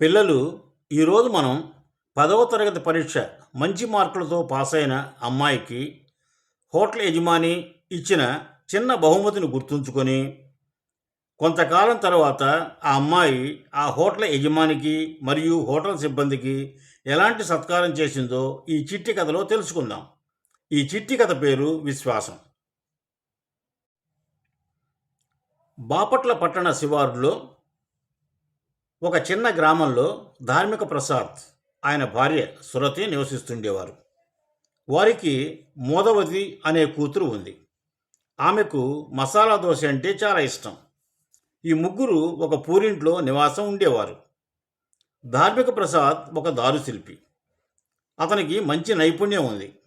పిల్లలు ఈరోజు మనం పదవ తరగతి పరీక్ష మంచి మార్కులతో పాస్ అయిన అమ్మాయికి హోటల్ యజమాని ఇచ్చిన చిన్న బహుమతిని గుర్తుంచుకొని కొంతకాలం తర్వాత ఆ అమ్మాయి ఆ హోటల్ యజమానికి మరియు హోటల్ సిబ్బందికి ఎలాంటి సత్కారం చేసిందో ఈ చిట్టి కథలో తెలుసుకుందాం. ఈ చిట్టి కథ పేరు విశ్వాసం. బాపట్ల పట్టణ శివారులో ఒక చిన్న గ్రామంలో ధార్మిక ప్రసాద్ ఆయన భార్య సురతి నివసిస్తుండేవారు. వారికి మోదవతి అనే కూతురు ఉంది. ఆమెకు మసాలా దోశ అంటే చాలా ఇష్టం. ఈ ముగ్గురు ఒక పూరింట్లో నివాసం ఉండేవారు. ధార్మిక ప్రసాద్ ఒక దారుశిల్పి. అతనికి మంచి నైపుణ్యం ఉంది.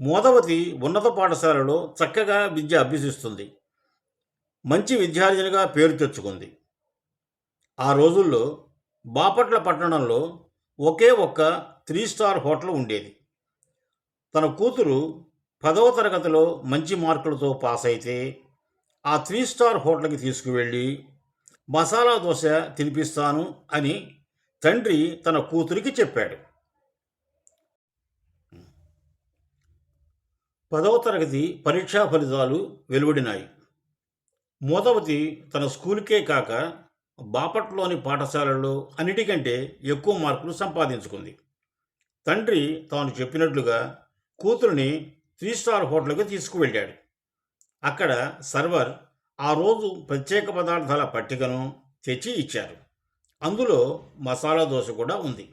మోదవతి ఉన్నత పాఠశాలలో చక్కగా విద్య అభ్యసిస్తుంది. మంచి విద్యార్థినిగా పేరు తెచ్చుకుంది. ఆ రోజుల్లో బాపట్ల పట్టణంలో ఒకే ఒక్క త్రీ స్టార్ హోటల్ ఉండేది. తన కూతురు పదవ తరగతిలో మంచి మార్కులతో పాస్ అయితే ఆ త్రీ స్టార్ హోటల్కి తీసుకువెళ్ళి మసాలా దోశ తినిపిస్తాను అని తండ్రి తన కూతురికి చెప్పాడు. పదవ తరగతి పరీక్షా ఫలితాలు వెలువడినాయి. మోదవతి తన స్కూల్కే కాక బాపట్లోని పాఠశాలల్లో అన్నిటికంటే ఎక్కువ మార్కులు సంపాదించుకుంది. తండ్రి తాను చెప్పినట్లుగా కూతురుని త్రీ స్టార్ హోటల్కి తీసుకువెళ్ళాడు. అక్కడ సర్వర్ ఆ రోజు ప్రత్యేక పదార్థాల పట్టికను తెచ్చి ఇచ్చారు. అందులో మసాలా దోశ కూడా ఉంది.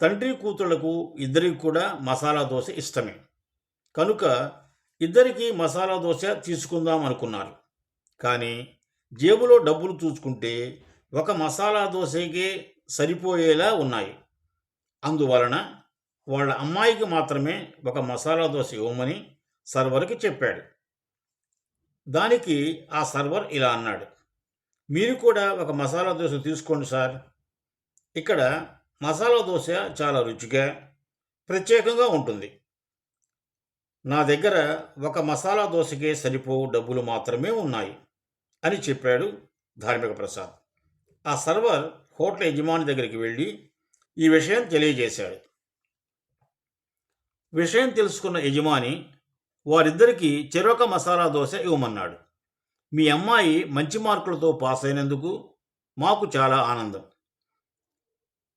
తండ్రి కూతుళ్ళకు ఇద్దరికి కూడా మసాలా దోశ ఇష్టమే. కనుక ఇద్దరికి మసాలా దోశ తీసుకుందాం అనుకున్నారు. కానీ జేబులో డబ్బులు చూసుకుంటే ఒక మసాలా దోశకే సరిపోయేలా ఉన్నాయి. అందువలన వాళ్ళ అమ్మాయికి మాత్రమే ఒక మసాలా దోశ ఇవ్వమని సర్వర్కి చెప్పాడు. దానికి ఆ సర్వర్ ఇలా అన్నాడు. మీరు కూడా ఒక మసాలా దోశ తీసుకోండి సార్. ఇక్కడ మసాలా దోశ చాలా రుచిగా ప్రత్యేకంగా ఉంటుంది. నా దగ్గర ఒక మసాలా దోశకే సరిపో డబ్బులు మాత్రమే ఉన్నాయి. అని చెప్పాడు ధార్మిక ప్రసాద్. ఆ సర్వర్ హోటల్ యజమాని దగ్గరికి వెళ్ళి ఈ విషయం తెలియజేశాడు. విషయం తెలుసుకున్న యజమాని వారిద్దరికీ చెరొక మసాలా దోశ ఇవ్వమన్నాడు. మీ అమ్మాయి మంచి మార్కులతో పాస్ అయినందుకు మాకు చాలా ఆనందం.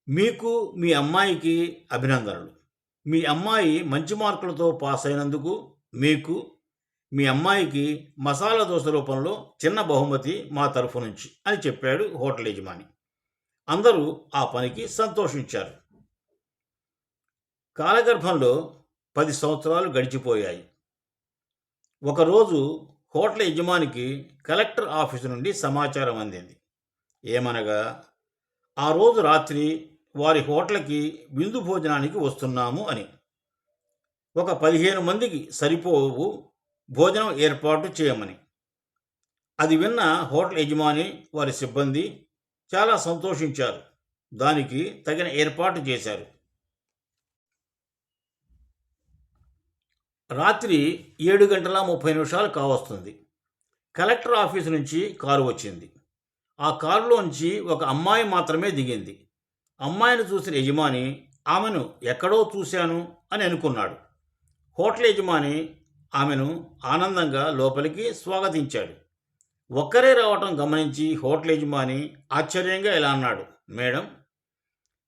మీకు మీ అమ్మాయికి అభినందనలు. మీ అమ్మాయి మంచి మార్కులతో పాస్ అయినందుకు మీకు మీ అమ్మాయికి మసాలా దోశ రూపంలో చిన్న బహుమతి మా తరఫు నుంచి అని చెప్పాడు హోటల్ యజమాని. అందరూ ఆ పనికి సంతోషించారు. కాలగర్భంలో పది సంవత్సరాలు గడిచిపోయాయి. ఒకరోజు హోటల్ యజమానికి కలెక్టర్ ఆఫీసు నుండి సమాచారం అందింది. ఏమనగా ఆ రోజు రాత్రి వారి హోటల్కి విందు భోజనానికి వస్తున్నాము అని. ఒక పదిహేను మందికి సరిపోవు భోజనం ఏర్పాటు చేయమని. అది విన్న హోటల్ యజమాని వారి సిబ్బంది చాలా సంతోషించారు. దానికి తగిన ఏర్పాటు చేశారు. రాత్రి ఏడు గంటల ముప్పై నిమిషాలు కావస్తుంది. కలెక్టర్ ఆఫీస్ నుంచి కారు వచ్చింది. ఆ కారులోంచి ఒక అమ్మాయి మాత్రమే దిగింది. అమ్మాయిని చూసిన యజమాని ఆమెను ఎక్కడో చూశాను అని అనుకున్నాడు. హోటల్ యజమాని ఆమెను ఆనందంగా లోపలికి స్వాగతించాడు. ఒక్కరే రావటం గమనించి హోటల్ యజమాని ఆశ్చర్యంగా ఇలా అన్నాడు. మేడం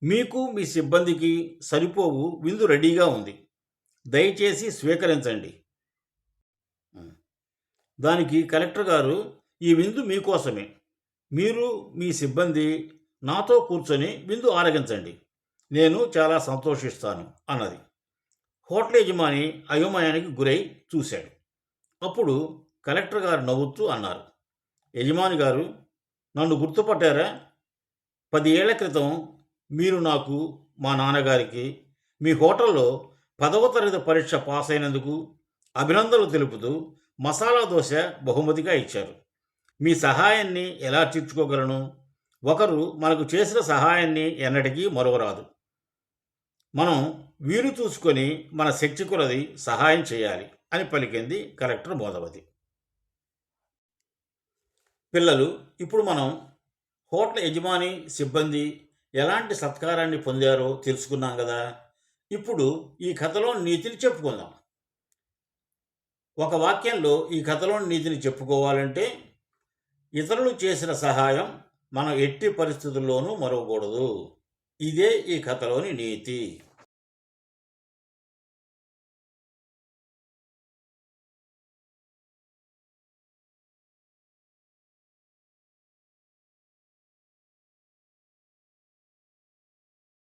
మీకు మీ సిబ్బందికి సరిపోవు విందు రెడీగా ఉంది. దయచేసి స్వీకరించండి. దానికి కలెక్టర్ గారు ఈ విందు మీకోసమే మీరు మీ సిబ్బంది నాతో కూర్చొని విందు ఆరగించండి. నేను చాలా సంతోషిస్తాను అన్నది. హోటల్ యజమాని అయోమయానికి గురై చూశాడు. అప్పుడు కలెక్టర్ గారు నవ్వుతూ అన్నారు యజమాని గారు నన్ను గుర్తుపట్టారా? పది ఏళ్ళ క్రితం మీరు నాకు మా నాన్నగారికి మీ హోటల్లో పదవ తరగతి పరీక్ష పాస్ అయినందుకు అభినందనలు తెలుపుతూ మసాలా దోశ బహుమతిగా ఇచ్చారు. మీ సహాయాన్ని ఎలా తీర్చుకోగలను? ఒకరు మనకు చేసిన సహాయాన్ని ఎన్నటికీ మరవరాదు. మనం వీలు చూసుకొని మన శక్తి కొలది సహాయం చేయాలి అని పలికింది కలెక్టర్ మోదవతి పిల్లలు ఇప్పుడు మనం హోటల్ యజమాని సిబ్బంది ఎలాంటి సత్కారాన్ని పొందారో తెలుసుకున్నాం కదా. ఇప్పుడు ఈ కథలో నీతిని చెప్పుకుందాం. ఒక వాక్యంలో ఈ కథలోని నీతిని చెప్పుకోవాలంటే ఇతరులు చేసిన సహాయం మనం ఎట్టి పరిస్థితుల్లోనూ మరవకూడదు. ఇదే ఈ కథలోని నీతి.